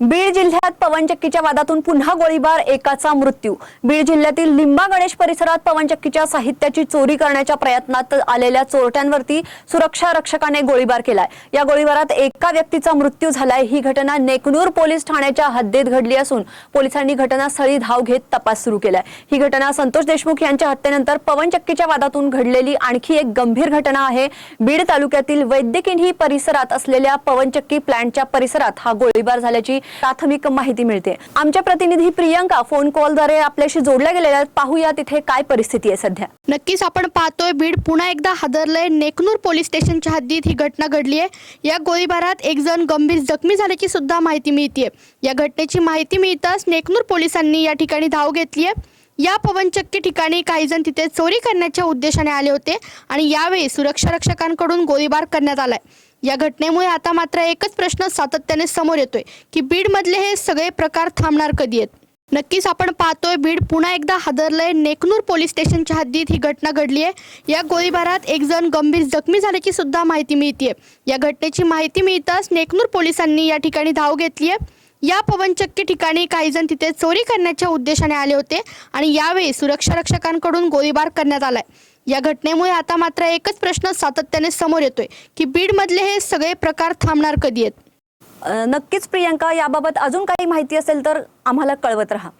बीड जिल्ह्यात पवनचक्कीच्या वादातून पुन्हा गोळीबार एकाचा मृत्यू. बीड जिल्ह्यातील लिंबा गणेश परिसरात पवनचक्कीच्या साहित्याची चोरी करण्याच्या प्रयत्नात आलेल्या चोरट्यांवरती सुरक्षा रक्षकाने गोळीबार केलाय. या गोळीबारात एका व्यक्तीचा मृत्यू झालाय. ही घटना नेकनूर पोलीस ठाण्याच्या हद्दीत घडली असून पोलिसांनी घटनास्थळी धाव घेत तपास सुरू केलाय. ही घटना संतोष देशमुख यांच्या हत्येनंतर पवनचक्कीच्या वादातून घडलेली आणखी एक गंभीर घटना आहे. बीड तालुक्यातील वैद्यकिन्ही परिसरात असलेल्या पवनचक्की प्लॅन्टच्या परिसरात हा गोळीबार झाल्याची प्राथमिक माहिती मिळते. आमच्या प्रतिनिधी प्रियंका फोन कॉलद्वारे आपल्याशी जोडल्या गेलेल्या आहेत. पाहूया तिथे काय परिस्थिती आहे सध्या. नक्कीच आपण पाहतोय बीड पुन्हा एकदा हादरलंय. नेकनूर पोलीस स्टेशनच्या हद्दीत ही घटना घडली आहे. या गोळीबारात एक जण गंभीर जखमी झाल्याची सुद्धा माहिती मिळते या घटनेची माहिती मिळताच नेकनूर पोलिसांनी या ठिकाणी धाव घेतली आहे. या पवनचक्की ठिकाणी काही जण तिथे चोरी करण्याच्या उद्देशाने आले होते आणि यावेळी सुरक्षा रक्षकांकडून गोळीबार करण्यात आलाय. या घटनेमुळे आता मात्र एकच प्रश्न सातत्याने समोर येतोय की बीडमधले हे सगळे प्रकार थांबणार कधी आहेत? नक्कीच आपण पाहतोय बीड पुन्हा एकदा हादरलंय. नेकनूर पोलीस स्टेशनच्या हद्दीत ही घटना घडली आहे. या गोळीबारात एक जण गंभीर जखमी झाल्याची सुद्धा माहिती मिळतीये. या घटनेची माहिती मिळताच नेकनूर पोलिसांनी या ठिकाणी धाव घेतली आहे या पवनचक्की ठिकाणी काही जण तिथे चोरी करण्याच्या उद्देशाने आले होते आणि यावेळी सुरक्षा रक्षकांकडून गोळीबार करण्यात आलाय. या घटनेमुळे आता मात्र एकच प्रश्न सातत्याने समोर येतोय की बीडमधले हे सगळे प्रकार थांबणार कधी आहेत? नक्कीच प्रियंका याबाबत अजून काही माहिती असेल तर आम्हाला कळवत राहा.